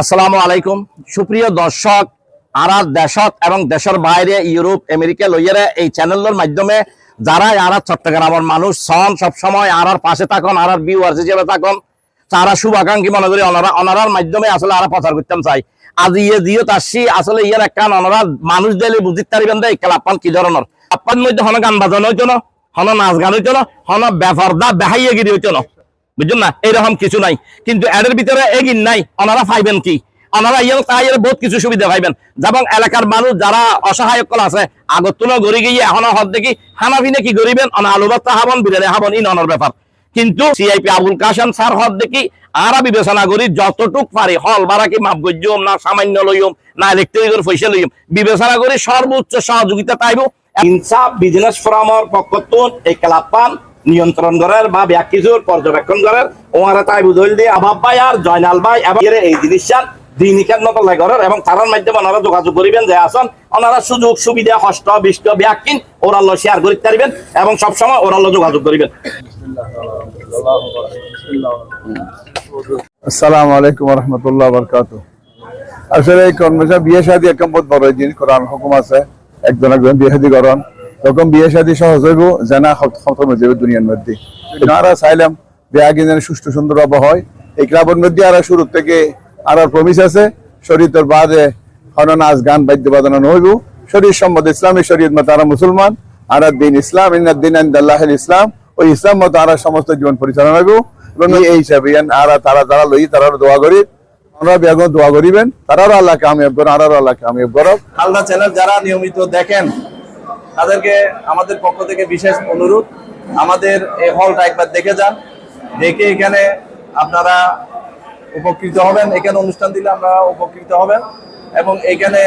আসসালামু আলাইকুম। সুপ্রিয় দর্শক আরার দেশত এবং দেশের বাইরে ইউরোপ, আমেরিকা লইয়ারে এই চ্যানেলের মাধ্যমে যারা আরার চট্টগ্রামের মানুষ, সন সবসময় আরার পাশে থাকুন, আরার ভিউয়ার্স হিসেবে থাকুন। তারা শুভাকাঙ্ক্ষী মনে করি অনারা অনারার মাধ্যমে আসলে আরা প্রচার করতাম চাই। আজ ইয়ে দিও তাসি আসলে ইয়ের একটা অনারা মানুষ দিলে বুঝিতে দেয় খেলাপান কি ধরনের। আপান মধ্যে হন গান বাজানো হইতো না, হন নাচ গান হইতো না, হন বেফারদা বেহাইয়ে গিরি হইতো না। বুঝছেন না? এরকম কিছু নাই। কিন্তু এদের ভিতরে এগিন নাই, ওনারা পাইবেন কি? ওনারা ইয়ে তাই বহুত কিছু সুবিধা পাইবেন। যেমন এলাকার মানুষ যারা অসহায় কল আছে আগত তুলো গড়ি গিয়ে এখন হদ দেখি হানা ফিনে কি গরিবেন অনা আলু বাত্তা হাবন, বিরিয়ানি হাবন, ই ননের ব্যাপার। কিন্তু সিআইপি আবুল কাসেম স্যার হদ দেখি আরা বিবেচনা করি যতটুক পারি, হল বারা কি মাপ গজ্যম না সামান্য লইম না ইলেকট্রিকের পয়সা লইম বিবেচনা করি সর্বোচ্চ সহযোগিতা পাইব। ইনসাফ বিজনেস ফোরামর পক্ষতুন এই ক্লাব নিয়ন্ত্রণ করার বা ব্যাকিজোর পর্যবেক্ষণ করার। ওনারা তাই বুঝল দিয়ে আবাব ভাই আর জয়নাল ভাই এবং এই জিনিসটা মতো এবং তারার মাধ্যমে ওনারা যোগাযোগ করিবেন, যে ওনারা সুযোগ, সুবিধা বিষ্ট ব্যাকিন ওরাল শেয়ার করতে পারবেন এবং সবসময় ওরাল যোগাযোগ করিবেন। আসসালামু আলাইকুম রহমতুল্লাহ বরকাত আসলে এই কর্মশা বিয়ে শাদী একদম বহুত বড় জিনিস, কোরআন হুকুম আছে, একজন একজন বিয়ে শাদী করন। তখন বিয়ে শাদী সহজ হইব জানা খতম হয়ে যাবে দুনিয়ার মধ্যে। আর চাইলাম বিয়া কিনে সুষ্ঠু সুন্দর হব হয়। এই ক্লাবের মধ্যে আর শুরু থেকে আর প্রমিস আছে শরীরের বাদে হন নাচ গান বাদ্য বাজানো হইব শরীর সম্মত ইসলামী শরীয়ত মতো আর মুসলমান আর দিন ইসলাম ইন্নাদ দিন আল্লাহ ইসলাম ওই ইসলাম মতো আর সমস্ত জীবন পরিচালনা হইব। এবং এই হিসাবে আর তারা যারা লই তারা দোয়া করি। আমরা বেগুন দোয়া করিবেন তারাও আল্লাহ কামিয়াব করেন আর আল্লাহ কামিয়াব করব হালদা চ্যানেল যারা নিয়মিত দেখেন তাদেরকে আমাদের পক্ষ থেকে বিশেষ অনুরোধ। আমাদের এই হলটা একবার দেখে যান। দেখে এখানে আপনারা উপকৃত হবেন। এখানে অনুষ্ঠান দিলে আমরা উপকৃত হবেন। এবং এখানে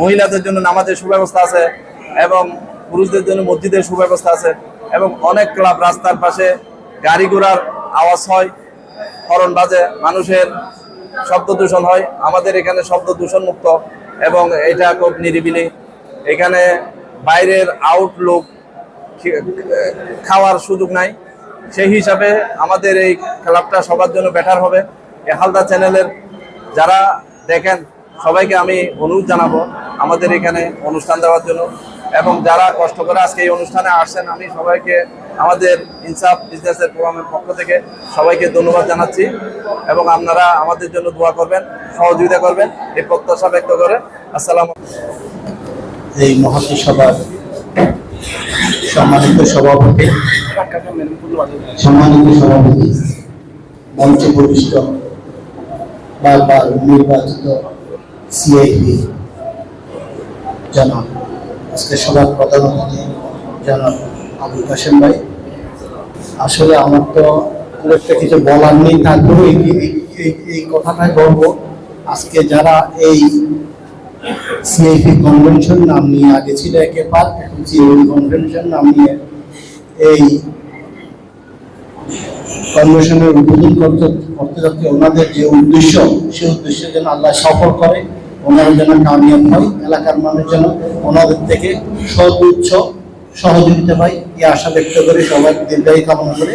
মহিলাদের জন্য নামাজের সুব্যবস্থা আছে এবং পুরুষদের জন্য মসজিদের সুব্যবস্থা আছে এবং অনেক ক্লাব রাস্তার পাশে গাড়ি ঘোড়ার আওয়াজ হয়। হরণ বাজে, মানুষের শব্দ দূষণ হয়। আমাদের এখানে শব্দ দূষণ মুক্ত এবং এটা খুব নিরিবিলি। এখানে বাইরের আউটলুক খাওয়ার সুযোগ নাই। সেই হিসাবে আমাদের এই ক্লাবটা সবার জন্য বেটার হবে। এই হালদা চ্যানেলের যারা দেখেন, সবাইকে আমি অনুরোধ জানাব আমাদের এখানে অনুষ্ঠান দেওয়ার জন্য। এবং যারা কষ্ট করে আজকে এই অনুষ্ঠানে আসছেন, আমি সবাইকে আমাদের ইনসাফ বিজনেসের প্রোগ্রামের পক্ষ থেকে সবাইকে ধন্যবাদ জানাচ্ছি। এবং আপনারা আমাদের জন্য দোয়া করবেন, সহযোগিতা করবেন, এই প্রত্যাশা ব্যক্ত করে। আসসালাম এই মহতী সভার সম্মানিত সভাপতি সম্মানিত সভাপতি, মঞ্চে প্রবিষ্ট বারবার নির্বাচিত সিআইপি জনাব। আজকে সভার প্রধান অতিথি জনাব আবুল কাশেম ভাই। আসলে আমার তো খুব একটা কিছু বলার নেই তারপরে এই কথাটাই বলব। আজকে যারা এই সিআইপি কনভেনশন নাম নিয়ে আগে ছিল একে পার এখন সিআইপি কনভেনশন নাম নিয়ে এই কনভেনশনের উদ্বোধন করতে করতে যাচ্ছে। ওনাদের যে উদ্দেশ্য, সেই উদ্দেশ্য যেন আল্লাহ সফল করে, ওনারা যেন কামিয়াব হয়, এলাকার মানুষ যেন ওনাদের থেকে সর্বোচ্চ সহযোগিতা পায়। এই আশা ব্যক্ত করে সবাই দীর্ঘায়ী কামনা করে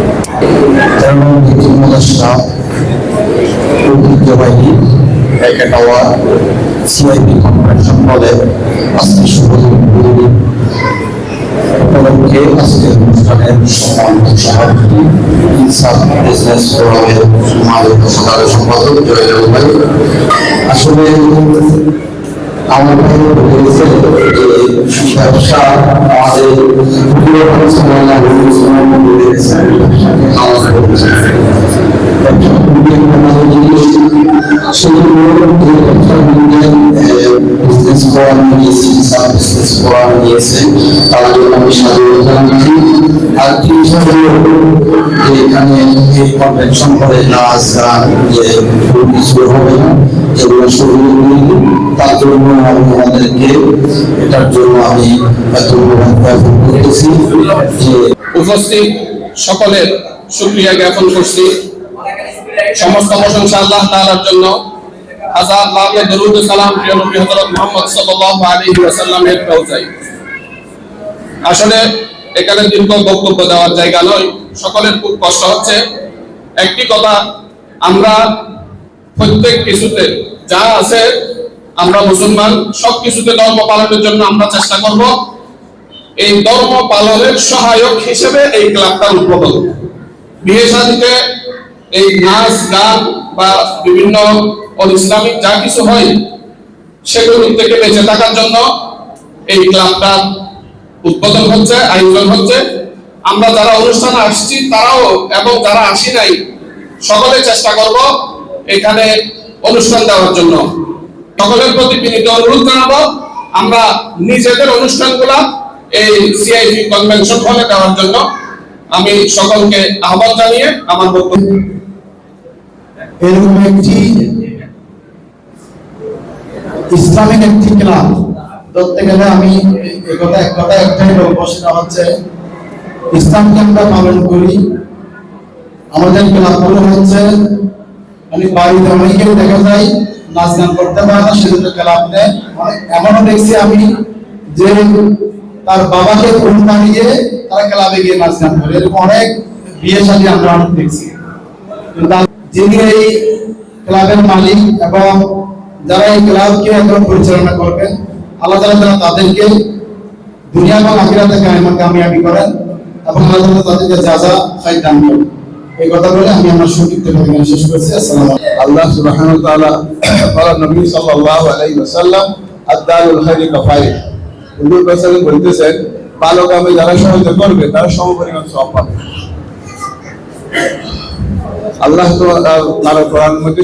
ঐতিহ্যবাহী একে দেওয়া সিআইপি কনভেনশন বলে আজকে শুভ উপলক্ষে আজকের অনুষ্ঠানের সম্মানিত সভাপতি ইনসাফ বিজনেস ফোরামের সম্মানিত সাধারণ সম্পাদক আসলে ভাই বলেছে যে ব্যবসা আমাদের পরিবর্তন সময় না সময় একটা ভালো সেগুলো ব্যবসার মধ্যে বিজনেস সার্ভিসেস তার জন্য আমি জানাচ্ছি আর হিসাবে যে এখানে এই কনভেনশন করে নাচ গান যে কিছু হবে না এগুলো শুরু তার জন্য আমি আমাদেরকে এটার জন্য আমি জ্ঞাপন করতেছি যে উপস্থিত সকলের শুক্রিয়া জ্ঞাপন করছি। সমস্ত প্রশংসা আল্লাহ তাআলার জন্য। হাজার লাখে দরুদ সালাম প্রিয় নবী হযরত মুহাম্মদ সাল্লাল্লাহু আলাইহি ওয়াসাল্লামের পৌঁছাই আসলে এখানে দীর্ঘ বক্তব্য দেওয়ার জায়গা নয়। সকলের খুব কষ্ট হচ্ছে। একটি কথা, আমরা প্রত্যেক কিছুতে যা আছে আমরা মুসলমান, সব কিছুতে ধর্ম পালনের জন্য আমরা চেষ্টা করব। এই ধর্ম পালনের সহায়ক হিসেবে এই ক্লাবটা উদ্বোধন। বিয়ে শাদীতে এই নাচ, গান বা বিভিন্ন ইসলামিক যা কিছু হয় সেগুলো থেকে বেঁচে থাকার জন্য এই ক্লাবটা উদ্বোধন হচ্ছে, আয়োজন হচ্ছে। আমরা যারা অনুষ্ঠানে আসছি, তারাও এবং যারা আসি নাই, সকলে চেষ্টা করব এখানে অনুষ্ঠান দেওয়ার জন্য। সকলের প্রতি বিনীত অনুরোধ জানাব, আমরা নিজেদের অনুষ্ঠানগুলা এই সিআইপি কনভেনশন হলে দেওয়ার জন্য। আমি সকলকে আহ্বান জানিয়ে আমার বক্তব্য এরকম একটি ইসলামিক একটি ক্লাব ধরতে গেলে আমি এ কথা এক কথা একটাই বলব, সেটা হচ্ছে ইসলামকে আমরা পালন করি। আমাদের ক্লাবগুলো হচ্ছে মানে বাড়িতে অনেকেও দেখা যায়, নাচ গান করতে পারে না, সেজন্য ক্লাব নেয়। অনেক- এমনও দেখছি আমি যে তার বাবাকে ফোন বানিয়ে তারা ক্লাবে গিয়ে নাচ গান করে। এরকম অনেক বিয়ে শাদী আমরা অনেক দেখছি। যিনি এই ক্লাবের মালিক এবং যারা এই ক্লাবকে এখন পরিচালনা করবেন, আল্লাহ যেন তাদেরকে দুনিয়া এবং আখিরাতে কামিয়াবি করেন এবং আল্লাহ তাআলা তাদেরকে যা যা খাই দান করেন। এই কথা বলে আমি আমার সংক্ষিপ্ত কথা শেষ করছি। আসসালামু আল্লাহ সুবহানাহু ওয়া তাআলা বলেন নবী সাল্লাল্লাহু আলাইহি ওয়াসাল্লাম আদ-দারুল খায়রি কাফাইর। হুজুর রাসূল বলতেছেন ভালো কামে যারা সহযোগিতা করবে, তারা সমপরিমাণ সওয়াব পাবে। আল্লাহ তাআলা কোরআন মধ্যে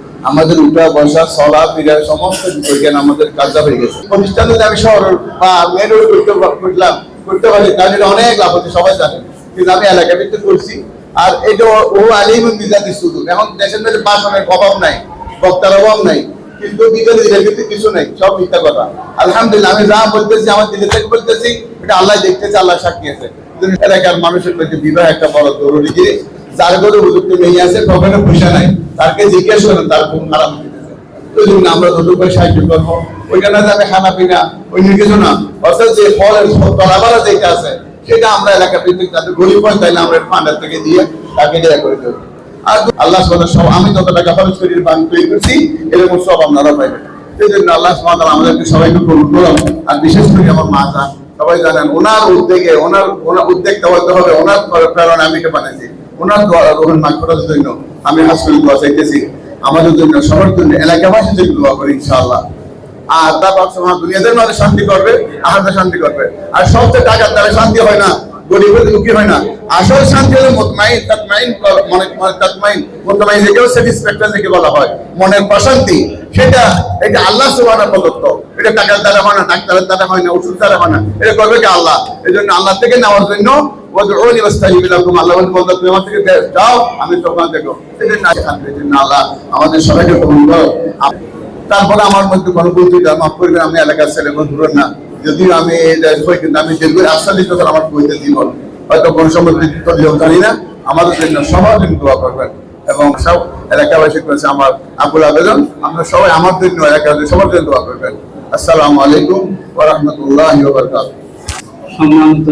আমাদের উঠা, বসা, চলা, ফিরা, সমস্ত বিজ্ঞান আমাদের কাজা হয়ে গেছে। প্রতিষ্ঠান আমি শহর বা মেন করতে করলাম, করতে পারি, তাহলে অনেক লাভ হচ্ছে, সবাই জানে। কিন্তু আমি এলাকা ভিত্তিক করছি আর এটা ও- আলিম বিজাতি শুধু, এখন দেশের মধ্যে বাসনের অভাব নাই, বক্তার অভাব নাই, কিন্তু দিলের কিন্তু কিছু নাই, সব মিথ্যা কথা। আলহামদুলিল্লাহ, আমি যা বলতেছি, আমার দিলে থেকে বলতেছি, এটা আল্লাহ দেখতেছে, আল্লাহ সাক্ষী আছে। এলাকার মানুষের মধ্যে বিবাহ একটা বড় জরুরি জিনিস। যার ঘরে উপযুক্ত মেয়ে আছে কখনো পয়সা নাই। তারকে জিজ্ঞেস করেন, তার খুব খারাপ তাকে আর বিশেষ করে আমার মা সবাই জানেন, ওনার উদ্যোগে, ওনার ওনার উদ্যোগটা হতে হবে, ওনার প্রেরণা আমি বানাইছি ওনার দোয়া রোহন মাগ করার জন্য আমি হাসপাতাল দোয়া চাইতেছি। আমাদের জন্য সবার জন্য এলাকাবাসীর জন্য দোয়া করি, ইনশাআল্লাহ। আর তোমার দুনিয়াদের মাঝে শান্তি করবে শান্তি করবে। আর সবচেয়ে টাকার শান্তি হয় না, গরিবের হয় না। আসল শান্তি মুতমাইন, তাতমাইন মনে তাতমাইন, মুতমাইন যেটাও স্যাটিসফ্যাকশন থেকে বলা হয়। মনের প্রশান্তি, সেটা এটা আল্লাহ সুবহানাহু প্রদত্ত। এটা টাকার দ্বারা হয় না, ডাক্তারের দ্বারা হয় না ওষুধ দ্বারা হয় না। এটা করবে কি আল্লাহ? এই জন্য আল্লাহ থেকে নেওয়ার জন্য ওয়াদউনি ওয়াস্তাজিব লাকুম আল্লাহ বলতে তুমি আমার থেকে যাও, আমি তখন দেখো। আল্লাহ, আমাদের সবাইকে কবুল তারপরে আমার মধ্যে কোনো ভুল মাফ করবেন আমি এলাকার ছেলে কোনো না। যদিও আমি কিন্তু আমি দীর্ঘ আটচল্লিশ বছর আমার বইতে জীবন। হয়তো কোন সময় জানি না, আমাদের জন্য সবার জন্য দোয়া করবেন। এবং সব এলাকাবাসী করেছে আমার আকুল আবেদন আপনারা সবাই আমার জন্য এলাকার সবার জন্য দোয়া করবেন। আসসালামু আলাইকুম ওয়া রাহমাতুল্লাহি ওয়া বারাকাতুহু। সম্মানিত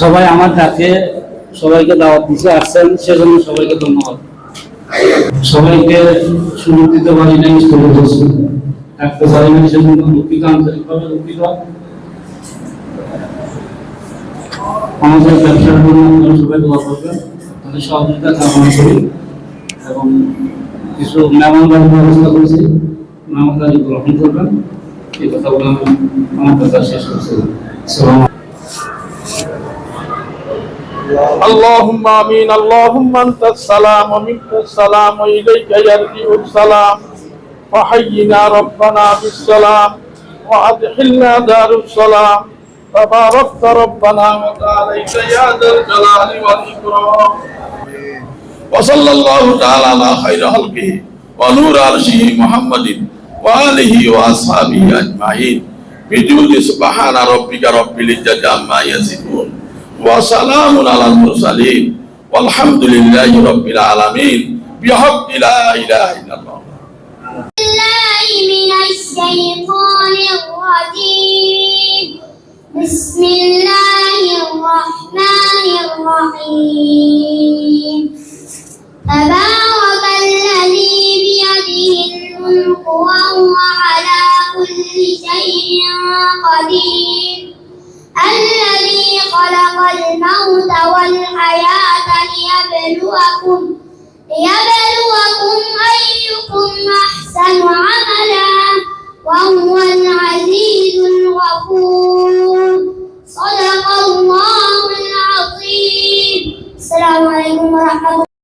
সবাই আমার ডাকে, সবাইকে দাওয়াত দিতে আসছেন, সেজন্য সবাইকে ধন্যবাদ। সবাইকে সুযোগ দিতে পারি নাই বসে থাকতে পারি নাই, সেজন্য দুঃখিত, আন্তরিকভাবে দুঃখিত। আমাদের ব্যবসার জন্য সবাই দোয়া করবেন। তাদের সহযোগিতা কামনা করি এবং কিছু মেহমান বাড়ির ব্যবস্থা করেছি মেহমানদারি গ্রহণ করবেন এই কথা বলে আমি আমার কথা শেষ করছি সালাম اللهم امين اللهم انت السلام ومنك السلام واليك يرجع السلام وحينا ربنا بالسلام وادخلنا دار السلام تباركت ربنا وتعاليت يا ذا الجلال والاكرام وصلى الله تعالى على خير خلقه ونور عرشه محمد واله واصحابه اجمعين بجود سبحان ربك رب العزه عما يصفون وسلام على المرسلين والحمد لله رب العالمين بحق لا اله الا الله بالله من الشيطان الرجيم بسم الله الرحمن الرحيم قدير الذي خلق الموت والحياة ليبلوكم ليبلوكم أيكم أحسن عملا وهو العزيز الغفور. صدق الله العظيم. السلام عليكم ورحمة الله.